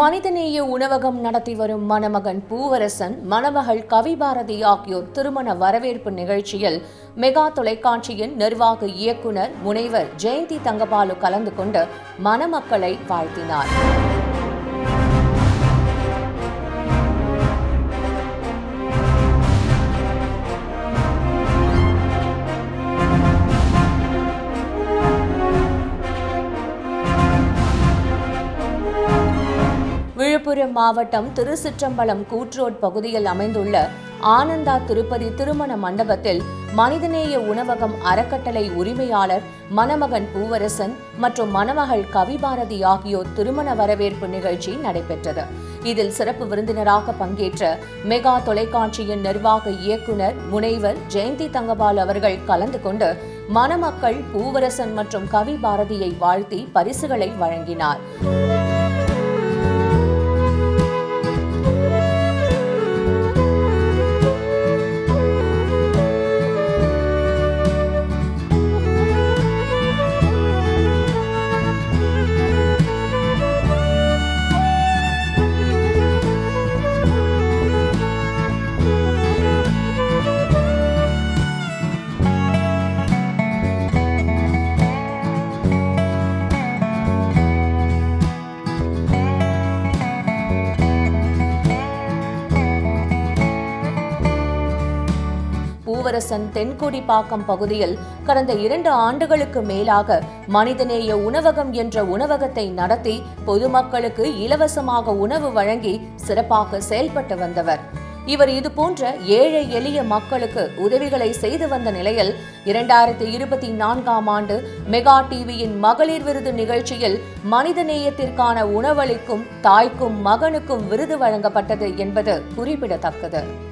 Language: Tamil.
மனிதநேய உணவகம் நடத்தி வரும் மணமகன் பூவரசன் மணமகள் கவிபாரதி ஆகியோர் திருமண வரவேற்பு நிகழ்ச்சியில் மெகா தொலைக்காட்சியின் நிர்வாக இயக்குனர் முனைவர் ஜெயந்தி தங்கபாலு கலந்து கொண்டு மணமக்களை வாழ்த்தினார். விழுப்புரம் மாவட்டம் திருச்சிற்றம்பலம் கூட்ரோட் பகுதியில் அமைந்துள்ள ஆனந்தா திருப்பதி திருமண மண்டபத்தில் மனிதநேய உணவகம் அறக்கட்டளை உரிமையாளர் மணமகன் பூவரசன் மற்றும் மணமகள் கவிபாரதி ஆகியோர் திருமண வரவேற்பு நிகழ்ச்சி நடைபெற்றது. இதில் சிறப்பு விருந்தினராக பங்கேற்ற மெகா தொலைக்காட்சியின் நிர்வாக இயக்குனர் முனைவர் ஜெயந்தி தங்கபால் அவர்கள் கலந்து கொண்டு மணமக்கள் பூவரசன் மற்றும் கவி பாரதியை வாழ்த்தி பரிசுகளை வழங்கினார். பூவரசன் தென்கோடிப்பாக்கம் பகுதியில் கடந்த இரண்டு ஆண்டுகளுக்கு மேலாக மனிதநேய உணவகம் என்ற உணவகத்தை நடத்தி பொதுமக்களுக்கு இலவசமாக உணவு வழங்கி சிறப்பாக செயல்பட்டு வந்தவர். இவர் இதுபோன்ற ஏழை எளிய மக்களுக்கு உதவிகளை செய்து வந்த நிலையில் இரண்டாயிரத்தி இருபத்தி நான்காம் ஆண்டு மெகா டிவியின் மகளிர் விருது நிகழ்ச்சியில் மனிதநேயத்திற்கான உணவளிக்கும் தாய்க்கும் மகனுக்கும் விருது வழங்கப்பட்டது என்பது குறிப்பிடத்தக்கது.